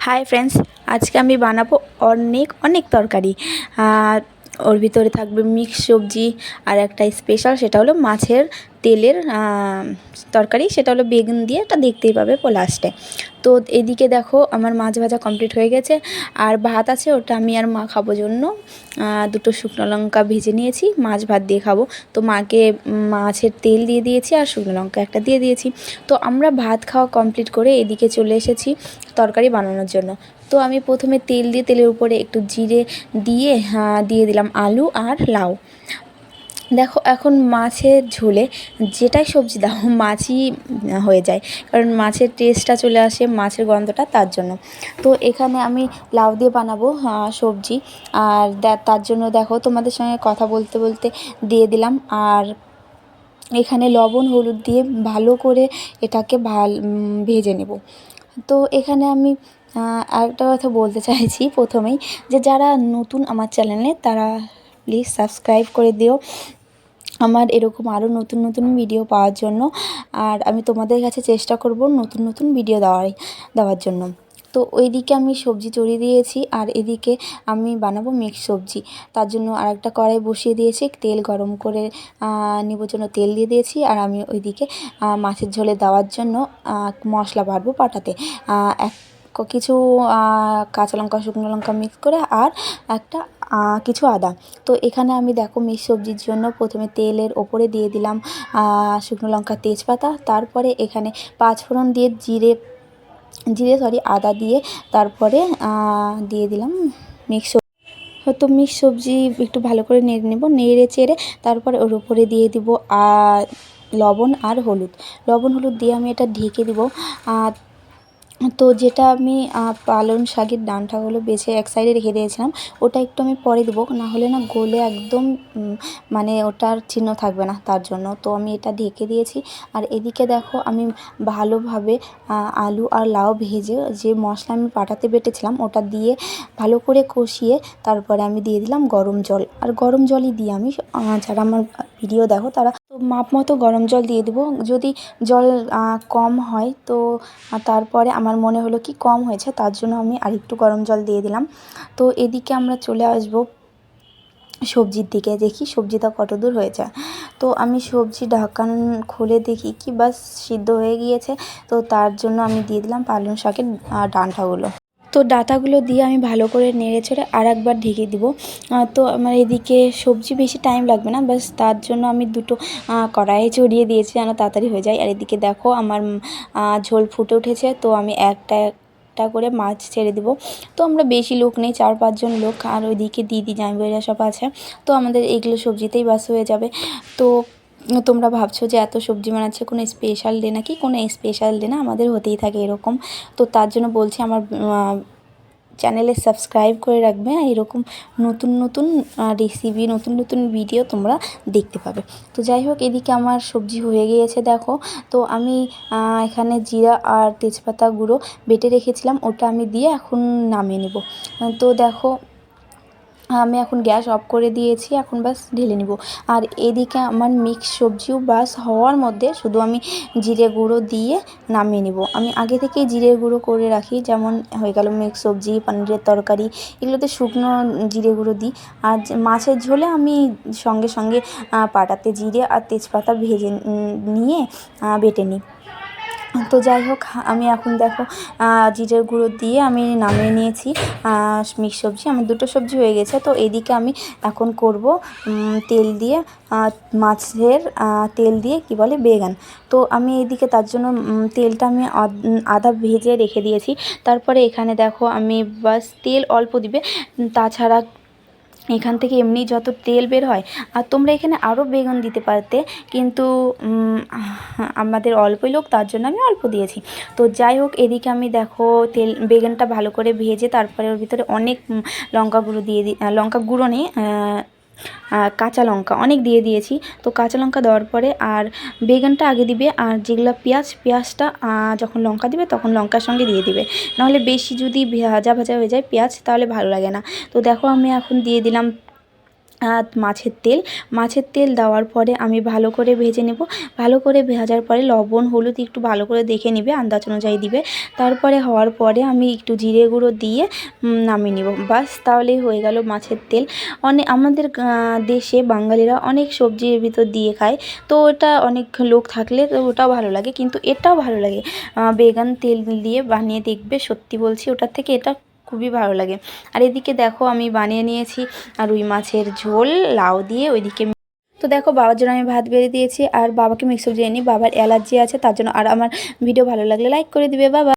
Hi friends আজকে আমি বানাবো অনেক অনেক তরকারি। ওর ভিতরে থাকবে মিক্স সবজি আর একটা স্পেশাল সেটা হলো মাছের তেলের তরকারি, সেটা হলো বেগুন দিয়ে এটা দেখতেই পাবে লাস্টে তো এদিকে দেখো আমার মাছ ভাজা কমপ্লিট হয়ে গেছে। আর ভাত আছে, ওটা আমি আর মা খাব জন্য। দুটো শুকনো লঙ্কা ভেজে নিয়েছি, মাছ ভাত দিয়ে খাব। তো মাকে মাছের তেল দিয়ে দিয়েছি আর শুকনো লঙ্কা একটা দিয়ে দিয়েছি। তো আমরা ভাত খাওয়া কমপ্লিট করে এদিকে চলে এসেছি তরকারি বানানোর জন্য। তো আমি প্রথমে তেল দিয়ে, তেলের উপরে একটু জিরে দিয়ে দিয়ে দিলাম আলু আর লাউ। দেখো, এখন মাছের ঝোলে যেটাই সবজি দাও, মাছই হয়ে যায়। কারণ মাছের টেস্টটা চলে আসে মাছের গন্ধটা তার জন্য। তো এখানে আমি লাউ দিয়ে বানাবো সবজি। আর তার জন্য দেখো, তোমাদের সঙ্গে কথা বলতে বলতে দিয়ে দিলাম। আর এখানে লবণ, হলুদ দিয়ে ভালো করে এটাকে ভালো ভেজে নেব। তো এখানে আমি আরেকটা কথা বলতে চাইছি প্রথমেই, যে যারা নতুন আমার চ্যানেলে তারা প্লিজ সাবস্ক্রাইব করে দিও। আমার এরকম আরও নতুন নতুন ভিডিও পাওয়ার জন্য। আর আমি তোমাদের কাছে চেষ্টা করব নতুন নতুন ভিডিও দেওয়ার দেওয়ার জন্য। তো ওইদিকে আমি সবজি চড়িয়ে দিয়েছি, আর এদিকে আমি বানাবো মিক্স সবজি। তার জন্য আরেকটা কড়াই বসিয়ে দিয়েছি, তেল গরম করে নেবার জন্য তেল দিয়ে দিয়েছি। আর আমি ওইদিকে মাছের ঝোলে দেওয়ার জন্য মশলা বাড়বো পাটাতে। এক কিছু কাঁচা লঙ্কা, শুকনো লঙ্কা মিক্স করে আর একটা কিছু আদা। তো এখানে আমি দেখো মিক্স সবজির জন্য প্রথমে তেলের ওপরে দিয়ে দিলাম শুকনো লঙ্কা, তেজপাতা। তারপরে এখানে পাঁচফোড়ন দিয়ে জিরে জিরে সরি আদা দিয়ে তারপরে দিয়ে দিলাম মিক্স হয়তো মিক্স সবজি একটু ভালো করে নেড়ে নেব, নেড়ে চেড়ে তারপরে ওর উপরে দিয়ে দিব লবণ আর হলুদ। লবণ, হলুদ দিয়ে আমি এটা ঢেকে দিব তো যেটা আমি পালং শাকের ডাঁটাগুলো বেছে এক সাইডে রেখে দিয়েছিলাম, ওটা একটু আমি পরে দেবো। নাহলে না গলে একদম মানে ওটার চিহ্ন থাকবে না তার জন্য। তো আমি এটা ঢেকে দিয়েছি। আর এদিকে দেখো আমি ভালোভাবে আলু আর লাউ ভেজে যে মশলা আমি পাটাতে বেটেছিলাম, ওটা দিয়ে ভালো করে কষিয়ে তারপরে আমি দিয়ে দিলাম গরম জল। আর গরম জলই দিই আমি। যারা আমার ভিডিও দেখো তারা তো মাপ মতো গরম জল দিয়ে দেবো। যদি জল কম হয় তো তারপরে আমার মনে হলো কি কম হয়েছে তার জন্য আমি আরেকটু গরম জল দিয়ে দিলাম। তো এদিকে আমরা চলে আসব সবজির দিকে, দেখি সবজিটা কত দূর হয়েছে। তো আমি সবজি ঢাকান খুলে দেখি কি বাস সিদ্ধ হয়ে গিয়েছে। তো তার জন্য আমি দিয়ে দিলাম পালং শাকের ডাঁটাগুলো। তো ডাটাগুলো দিয়ে আমি ভালো করে নেড়ে চেড়ে আর একবার ঢেকে দিব। তো আমার এদিকে সবজি বেশি টাইম লাগবে না বাস তার জন্য আমি দুটো কড়াইয়ে চড়িয়ে দিয়েছি যেন তাড়াতাড়ি হয়ে যায়। আর এদিকে দেখো আমার ঝোল ফুটে উঠেছে, তো আমি একটা একটা করে মাছ ছেড়ে দিব। তো আমরা বেশি লোক নেই, চার পাঁচজন লোক, আর ওইদিকে দিদি জামাইবাড়িরা সব আছে। তো আমাদের এইগুলো সবজিতেই বাস হয়ে যাবে। তো তোমরা ভাবছ যে এত সবজি বানাচ্ছে, কোনো স্পেশাল ডে নাকি? কোনো স্পেশাল ডে না, আমাদের হতেই থাকে এরকম। তো তার জন্য বলছি আমার চ্যানেলে সাবস্ক্রাইব করে রাখবে, আর এরকম নতুন নতুন রেসিপি নতুন নতুন ভিডিও তোমরা দেখতে পাবে। তো যাই হোক, এদিকে আমার সবজি হয়ে গিয়েছে, দেখো। তো আমি এখানে জিরা আর তেজপাতা গুঁড়ো বেটে রেখেছিলাম, ওটা আমি দিয়ে এখন নামিয়ে নেব। তো দেখো আমি এখন গ্যাস অফ করে দিয়েছি, এখন বাস ঢেলে নিব। আর এদিকে আমার মিক্স সবজিও বাস হওয়ার মধ্যে শুধু আমি জিরে গুঁড়ো দিয়ে নামিয়ে নিব। আমি আগে থেকেই জিরে গুঁড়ো করে রাখি, যেমন হয়ে গেল মিক্স সবজি, পনিরের তরকারি, এগুলোতে শুকনো জিরে গুঁড়ো দিই। আর মাছের ঝোলে আমি সঙ্গে সঙ্গে পাটাতে জিরে আর তেজপাতা ভেজে নিয়ে বেটে নিই। তো যাই হোক আমি এখন দেখো জিরের গুঁড়ো দিয়ে আমি নামিয়ে নিয়েছি। মিক্স সবজি, আমার দুটো সবজি হয়ে গেছে। তো এদিকে আমি এখন করব তেল দিয়ে মাছের তেল দিয়ে কি বলে, বেগান। তো আমি এদিকে তার জন্য তেলটা আমি আদা ভেজে রেখে দিয়েছি। তারপরে এখানে দেখো, আমি বাস তেল অল্প দিবে। তাছাড়া এখান থেকে এমনি যত তেল বের হয়, আর তোমরা এখানে আরও বেগুন দিতে পারতে, কিন্তু আমাদের অল্পই লোক, তার জন্য আমি অল্প দিয়েছি। তো যাই হোক, এদিকে আমি দেখো তেল, বেগুনটা ভালো করে ভেজে তারপরে ওর ভিতরে অনেক লঙ্কা গুঁড়ো দিয়ে দিই লঙ্কা গুঁড়ো নেই কাঁচা লঙ্কা অনেক দিয়ে দিয়েছি। তো কাঁচা লঙ্কা দেওয়ার পরে আর বেগুনটা আগে দিবে আর যেগুলো পেঁয়াজ, পেঁয়াজটা যখন লঙ্কা দিবে তখন লঙ্কার সঙ্গে দিয়ে দিবে। নাহলে বেশি যদি ভাজা ভাজা হয়ে যায় পেঁয়াজ, তাহলে ভালো লাগে না। তো দেখো আমি এখন দিয়ে দিলাম মাছের তেল। মাছের তেল দেওয়ার পরে আমি ভালো করে ভেজে নেব। ভালো করে ভেজার পরে লবণ, হলুদ একটু ভালো করে দেখে নেবে, আন্দাজ অনুযায়ী দিবে। তারপরে হওয়ার পরে আমি একটু জিরে গুঁড়ো দিয়ে নামিয়ে নেব। বাস তাহলেই হয়ে গেল মাছের তেল। অনেক আমাদের দেশে বাঙালিরা অনেক সবজির ভিতর দিয়ে খায়। তো ওটা অনেক লোক থাকলে তো ওটাও ভালো লাগে, কিন্তু এটাও ভালো লাগে। বেগান তেল দিয়ে বানিয়ে দেখবে, সত্যি বলছি, ওটার থেকে এটা খুবই ভালো লাগে। আর এদিকে দেখো আমি বানিয়ে নিয়েছি আর রুই মাছের ঝোল, লাউ দিয়ে ওইদিকে তো দেখো বাবার জন্য আমি ভাত বেড়ে দিয়েছি আর বাবাকে মিক্সার দিয়ে নিই। বাবার অ্যালার্জি আছে, তার জন্য আর আমার ভিডিও ভালো লাগলে লাইক করে দিবে। বাবা।